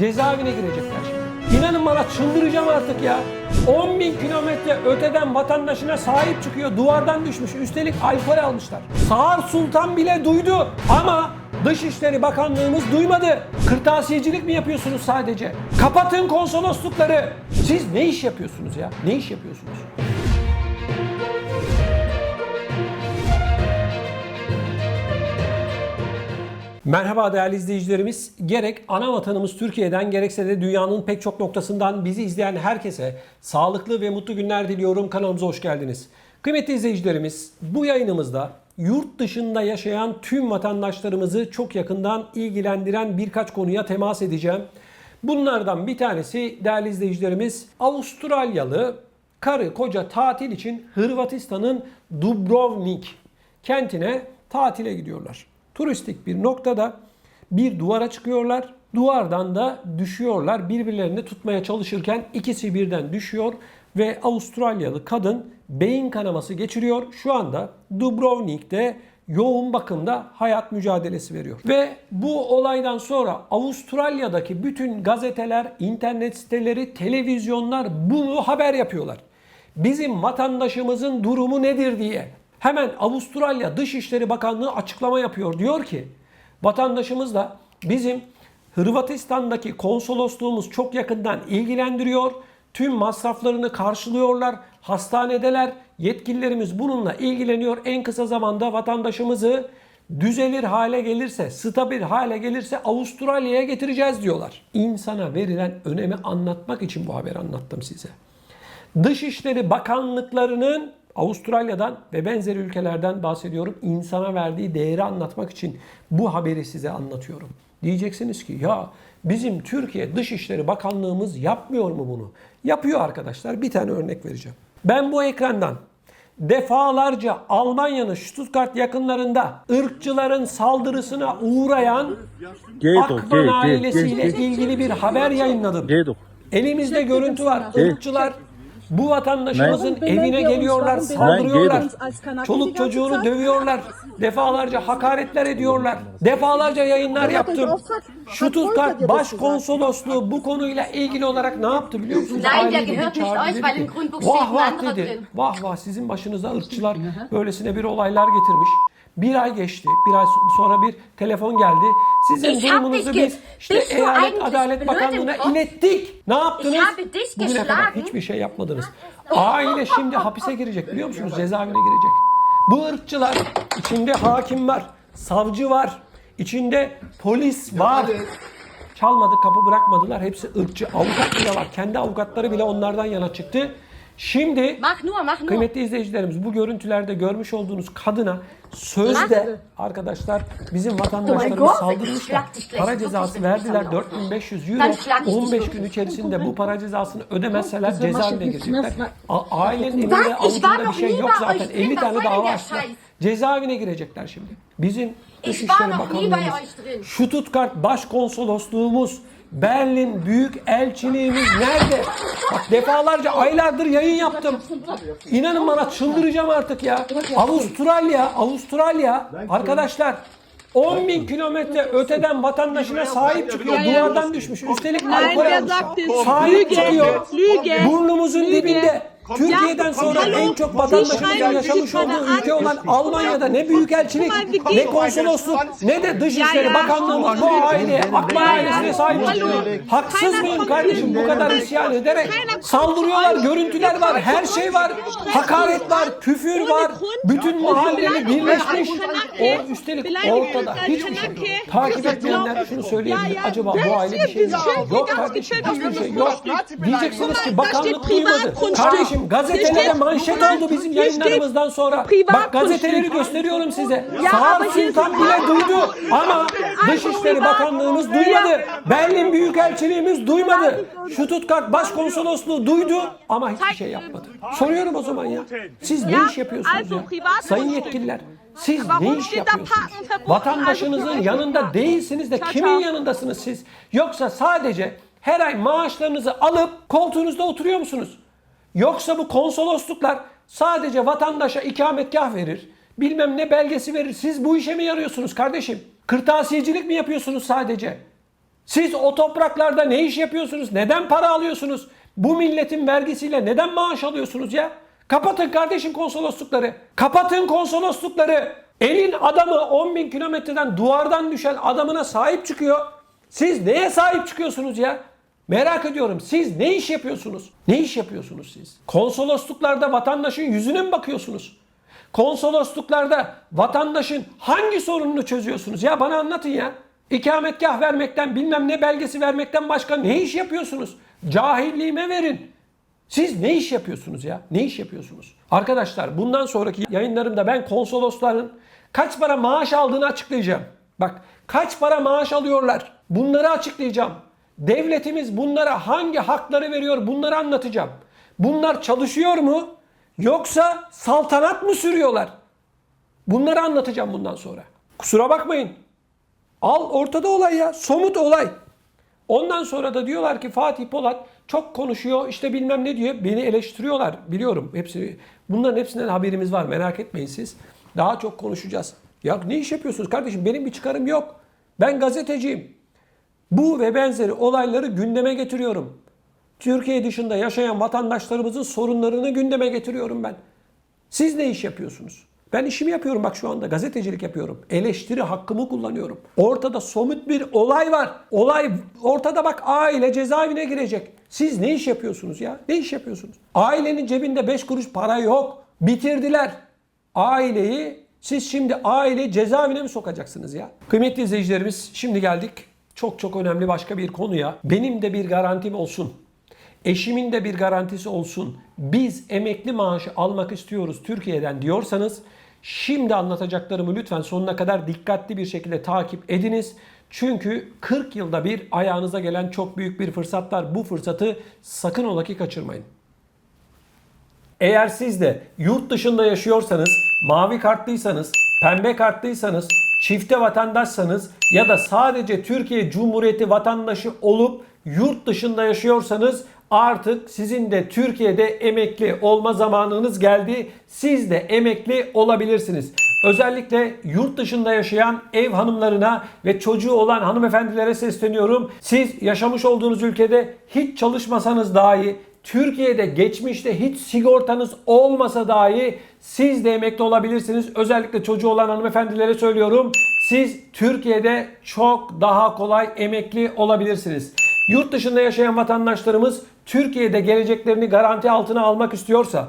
cezaevine girecekler. İnanın bana çıldıracağım artık ya. 10 bin kilometre öteden vatandaşına sahip çıkıyor. Duvardan düşmüş. Üstelik alkol almışlar. Sağır Sultan bile duydu. Ama Dışişleri Bakanlığımız duymadı. Kırtasiyecilik mi yapıyorsunuz sadece? Kapatın konsoloslukları. Siz ne iş yapıyorsunuz ya? Ne iş yapıyorsunuz? Merhaba değerli izleyicilerimiz. Gerek ana vatanımız Türkiye'den gerekse de dünyanın pek çok noktasından bizi izleyen herkese sağlıklı ve mutlu günler diliyorum. Kanalımıza hoş geldiniz. Kıymetli izleyicilerimiz, bu yayınımızda yurt dışında yaşayan tüm vatandaşlarımızı çok yakından ilgilendiren birkaç konuya temas edeceğim. Bunlardan bir tanesi değerli izleyicilerimiz Avustralyalı karı koca tatil için Hırvatistan'ın Dubrovnik kentine tatile gidiyorlar. Turistik bir noktada bir duvara çıkıyorlar. Duvardan da düşüyorlar. Birbirlerini tutmaya çalışırken ikisi birden düşüyor ve Avustralyalı kadın beyin kanaması geçiriyor. Şu anda Dubrovnik'te yoğun bakımda hayat mücadelesi veriyor. Ve bu olaydan sonra Avustralya'daki bütün gazeteler, internet siteleri, televizyonlar bunu haber yapıyorlar. Bizim vatandaşımızın durumu nedir diye. Hemen Avustralya Dışişleri Bakanlığı açıklama yapıyor. Diyor ki vatandaşımız da bizim Hırvatistan'daki konsolosluğumuz çok yakından ilgilendiriyor. Tüm masraflarını karşılıyorlar. Hastanedeler. Yetkililerimiz bununla ilgileniyor. En kısa zamanda vatandaşımızı düzelir hale gelirse, stabil hale gelirse Avustralya'ya getireceğiz diyorlar. İnsana verilen önemi anlatmak için bu haberi anlattım size. Dışişleri Bakanlıklarının Avustralya'dan ve benzeri ülkelerden bahsediyorum. insana verdiği değeri anlatmak için bu haberi size anlatıyorum. Diyeceksiniz ki ya bizim Türkiye Dışişleri Bakanlığımız yapmıyor mu bunu? Yapıyor arkadaşlar. Bir tane örnek vereceğim. Ben bu ekrandan defalarca Almanya'nın Stuttgart yakınlarında ırkçıların saldırısına uğrayan Akman ailesiyle ilgili bir haber yayınladım. Elimizde görüntü var. Irkçılar bu vatandaşımızın Nein. evine geliyorlar, saldırıyorlar. Çoluk çocuğunu dövüyorlar. Defalarca hakaretler ediyorlar. Defalarca yayınlar yaptım. Stuttgart Başkonsolosluğu bu konuyla ilgili olarak ne yaptı biliyor musunuz? Nein, der Aileyi gehört nicht çağırdı, euch, dedi weil ki, im Grundbuch Vah steht ein vah anderer dedi. drin. Vah vah sizin başınıza ırkçılar böylesine bir olaylar getirmiş. Bir ay geçti. Bir ay sonra bir telefon geldi. Sizin Ich hab durumunuzu biz işte Bist Eyalet Adalet Bakanlığı'na ilettik. Ne yaptınız? Habe dich Bugüne kadar hiçbir şey yapmadınız. Aile şimdi hapise girecek biliyor musunuz? Cezaevine girecek. Bu ırkçılar içinde hakim var, savcı var, içinde polis var. Çalmadı, kapı bırakmadılar. Hepsi ırkçı. Avukat bile var. Kendi avukatları bile onlardan yana çıktı. Şimdi. Kıymetli izleyicilerimiz bu görüntülerde görmüş olduğunuz kadına sözde arkadaşlar bizim vatandaşlarımız God. saldırmışlar. Para cezası verdiler sen 4500 Sen euro. schlag dich 15 dich gün içerisinde bu para cezasını ödemezseler cezaevine girecekler. A- Ailenin elinde avucunda bir şey yok zaten. euch 50 drin, tane dava açtılar. Cezaevine girecekler şimdi. Bizim Dışişleri Bakanlığımız. Stuttgart Başkonsolosluğumuz, Berlin Büyük Elçiliğimiz nerede? Bak defalarca aylardır yayın yaptım. İnanın bana çıldıracağım artık ya. Avustralya, Avustralya arkadaşlar 10 bin kilometre öteden vatandaşına sahip çıkıyor. Duvardan düşmüş. Üstelik alkol almış. Sahip çıkıyor. Burnumuzun dibinde. Türkiye'den sonra en çok schreiben yaşamış olduğu ülke an. olan Almanya'da ne büyükelçilik, ne konsolosluk, ne de Dışişleri. Bakanlığımız bu aileye, ya. ailesine sahip çıkıyor. Haksız mıyım kardeşim bu kadar isyan ederek? Saldırıyorlar, görüntüler var, her şey var. Hakaret var, küfür var. Bütün mahalleleri birleşmiş. O üstelik ortada hiçbir şey yok. Takip etmeyenler şunu söyleyebilir. Acaba bu aile bir şey yapıyor? Yok kardeşim hiçbir şey yok. Diyeceksiniz ki bakanlık duymadı. Kardeşim gazetelere manşet oldu bizim yayınlarımızdan sonra. Bak gazeteleri gösteriyorum size. Sağır Sultan bile duydu ama Dışişleri Bakanlığımız duymadı. Berlin Büyükelçiliğimiz duymadı. Stuttgart Başkonsolosluğu duydu ama hiçbir şey yapmadı. Soruyorum o zaman ya. Siz ne iş yapıyorsunuz ya? Sayın yetkililer. Siz ne iş yapıyorsunuz? Vatandaşınızın yanında değilsiniz de kimin yanındasınız siz? Yoksa sadece her ay maaşlarınızı alıp koltuğunuzda oturuyor musunuz? Yoksa bu konsolosluklar sadece vatandaşa ikametgah verir, bilmem ne belgesi verir. Siz bu işe mi yarıyorsunuz kardeşim? Kırtasiyecilik mi yapıyorsunuz sadece? Siz o topraklarda ne iş yapıyorsunuz? Neden para alıyorsunuz? Bu milletin vergisiyle neden maaş alıyorsunuz ya? Kapatın kardeşim konsoloslukları. Kapatın konsoloslukları. Elin adamı 10 bin kilometreden duvardan düşen adamına sahip çıkıyor. Siz neye sahip çıkıyorsunuz ya? Merak ediyorum siz ne iş yapıyorsunuz? Ne iş yapıyorsunuz siz? Konsolosluklarda vatandaşın yüzüne mi bakıyorsunuz? Konsolosluklarda vatandaşın hangi sorununu çözüyorsunuz? Ya bana anlatın ya. İkametgah vermekten bilmem ne belgesi vermekten başka ne iş yapıyorsunuz? Cahilliğime verin. Siz ne iş yapıyorsunuz ya? Ne iş yapıyorsunuz? Arkadaşlar bundan sonraki yayınlarımda ben konsolosların kaç para maaş aldığını açıklayacağım. Bak kaç para maaş alıyorlar? Bunları açıklayacağım. Devletimiz bunlara hangi hakları veriyor bunları anlatacağım. Bunlar çalışıyor mu? Yoksa saltanat mı sürüyorlar? Bunları anlatacağım bundan sonra. Kusura bakmayın. Al ortada olay ya. Somut olay. Ondan sonra da diyorlar ki Fatih Polat çok konuşuyor işte bilmem ne diyor. Beni eleştiriyorlar biliyorum. Hepsi, bunların hepsinden haberimiz var merak etmeyin siz. Daha çok konuşacağız. Ya ne iş yapıyorsunuz kardeşim? Benim bir çıkarım yok. Ben gazeteciyim. Bu ve benzeri olayları gündeme getiriyorum. Türkiye dışında yaşayan vatandaşlarımızın sorunlarını gündeme getiriyorum ben. Siz ne iş yapıyorsunuz? Ben işimi yapıyorum bak şu anda gazetecilik yapıyorum. Eleştiri hakkımı kullanıyorum. Ortada somut bir olay var. Olay ortada bak aile cezaevine girecek. Siz ne iş yapıyorsunuz ya? Ne iş yapıyorsunuz? Ailenin cebinde 5 kuruş para yok. Bitirdiler. Aileyi siz şimdi aile cezaevine mi sokacaksınız ya? Kıymetli izleyicilerimiz şimdi geldik çok çok önemli başka bir konuya. Benim de bir garantim olsun. Eşimin de bir garantisi olsun. Biz emekli maaşı almak istiyoruz Türkiye'den diyorsanız şimdi anlatacaklarımı lütfen sonuna kadar dikkatli bir şekilde takip ediniz. Çünkü 40 yılda bir ayağınıza gelen çok büyük bir fırsat var. Bu fırsatı sakın ola ki kaçırmayın. Eğer siz de yurt dışında yaşıyorsanız, mavi kartlıysanız, pembe kartlıysanız, çifte vatandaşsanız ya da sadece Türkiye Cumhuriyeti vatandaşı olup yurt dışında yaşıyorsanız artık sizin de Türkiye'de emekli olma zamanınız geldi. Siz de emekli olabilirsiniz. Özellikle yurt dışında yaşayan ev hanımlarına ve çocuğu olan hanımefendilere sesleniyorum. Siz yaşamış olduğunuz ülkede hiç çalışmasanız dahi Türkiye'de geçmişte hiç sigortanız olmasa dahi siz de emekli olabilirsiniz. Özellikle çocuğu olan hanımefendilere söylüyorum. Siz Türkiye'de çok daha kolay emekli olabilirsiniz. Yurt dışında yaşayan vatandaşlarımız Türkiye'de geleceklerini garanti altına almak istiyorsa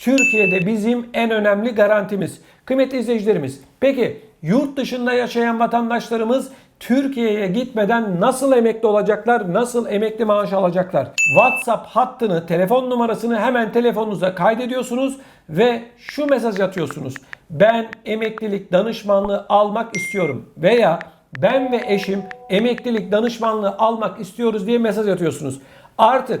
Türkiye'de bizim en önemli garantimiz. Kıymetli izleyicilerimiz, peki yurt dışında yaşayan vatandaşlarımız Türkiye'ye gitmeden nasıl emekli olacaklar, nasıl emekli maaş alacaklar? WhatsApp hattını, telefon numarasını hemen telefonunuza kaydediyorsunuz ve şu mesaj atıyorsunuz. Ben emeklilik danışmanlığı almak istiyorum veya ben ve eşim emeklilik danışmanlığı almak istiyoruz diye mesaj atıyorsunuz. Artık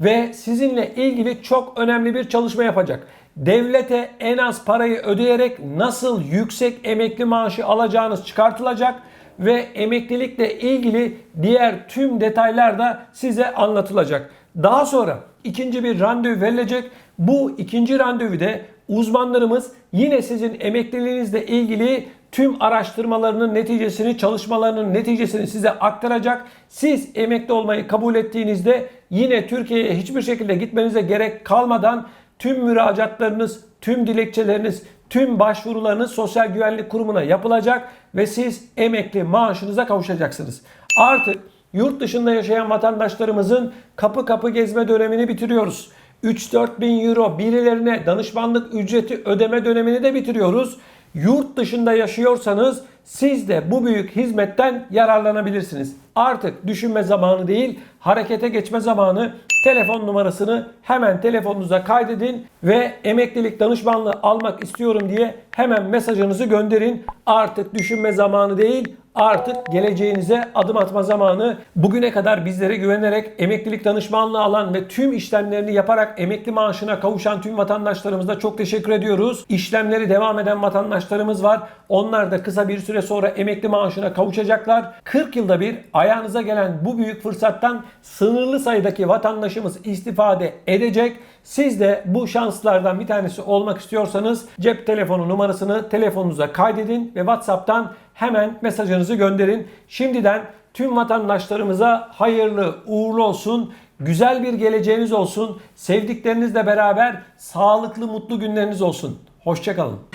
ve sizinle ilgili çok önemli bir çalışma yapacak. Devlete en az parayı ödeyerek nasıl yüksek emekli maaşı alacağınız çıkartılacak ve emeklilikle ilgili diğer tüm detaylar da size anlatılacak. Daha sonra ikinci bir randevu verilecek. Bu ikinci randevuda uzmanlarımız yine sizin emekliliğinizle ilgili tüm araştırmalarının neticesini, çalışmalarının neticesini size aktaracak. Siz emekli olmayı kabul ettiğinizde yine Türkiye'ye hiçbir şekilde gitmenize gerek kalmadan tüm müracaatlarınız, tüm dilekçeleriniz, tüm başvurularınız Sosyal Güvenlik Kurumu'na yapılacak ve siz emekli maaşınıza kavuşacaksınız. Artık yurt dışında yaşayan vatandaşlarımızın kapı kapı gezme dönemini bitiriyoruz. 3-4 bin euro birilerine danışmanlık ücreti ödeme dönemini de bitiriyoruz. Yurt dışında yaşıyorsanız siz de bu büyük hizmetten yararlanabilirsiniz. Artık düşünme zamanı değil, harekete geçme zamanı. Telefon numarasını hemen telefonunuza kaydedin ve emeklilik danışmanlığı almak istiyorum diye hemen mesajınızı gönderin. Artık düşünme zamanı değil, artık geleceğinize adım atma zamanı. Bugüne kadar bizlere güvenerek emeklilik danışmanlığı alan ve tüm işlemlerini yaparak emekli maaşına kavuşan tüm vatandaşlarımıza çok teşekkür ediyoruz. İşlemleri devam eden vatandaşlarımız var. Onlar da kısa bir süre sonra emekli maaşına kavuşacaklar. 40 yılda bir ayağınıza gelen bu büyük fırsattan sınırlı sayıdaki vatandaşımız istifade edecek. Siz de bu şanslardan bir tanesi olmak istiyorsanız cep telefonu numarasını telefonunuza kaydedin ve WhatsApp'tan hemen mesajınızı gönderin. Şimdiden tüm vatandaşlarımıza hayırlı uğurlu olsun. Güzel bir geleceğiniz olsun. Sevdiklerinizle beraber sağlıklı mutlu günleriniz olsun. Hoşçakalın.